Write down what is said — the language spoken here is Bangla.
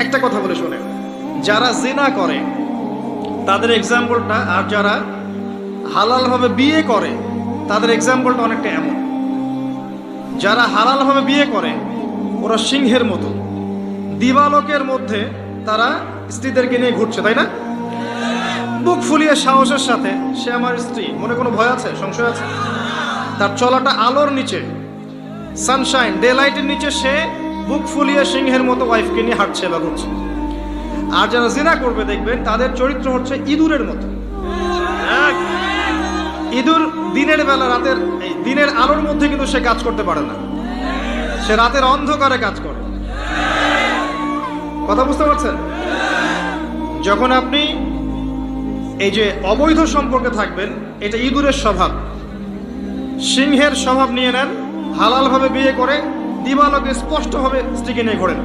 একটা কথা বলে শোনেন। যারা জিনা করে, তাদের এক্সাম্পলটা আর যারা হালালভাবে বিয়ে করে, তাদের এক্সাম্পলটা অনেকটা এমন। যারা হালালভাবে বিয়ে করে, ওরা সিংহের মতো। দিবালোকের মধ্যে তারা স্ত্রীদেরকে নিয়ে ঘুরছে, তাই না? বুক ফুলিয়ে সাহসের সাথে, সে আমার স্ত্রী। মনে কোনো ভয় আছে? সংশয় আছে? তার চলাটা আলোর নিচে সানশাইন ডে লাইটের নিচে সে বুক ফুলিয়ে সিংহের মতো ওয়াইফকে নিয়ে হাঁটছে বা ঘুরছে আর যারা জিনা করবে দেখবেন, তাদের চরিত্র হচ্ছে ইঁদুরের মতো। ইঁদুর দিনের বেলা রাতের দিনের আলোর মধ্যে কিন্তু সে কাজ করতে পারে না। সে রাতের অন্ধকারে কাজ করে। কথা বুঝতে পারছেন? যখন আপনি এই যে অবৈধ সম্পর্কে থাকবেন, এটা ইঁদুরের স্বভাব। সিংহের স্বভাব নিয়ে নেন, হালালভাবে বিয়ে করে দিবালোকে স্পষ্টভাবে স্ত্রীকে নিয়ে ঘোরেন।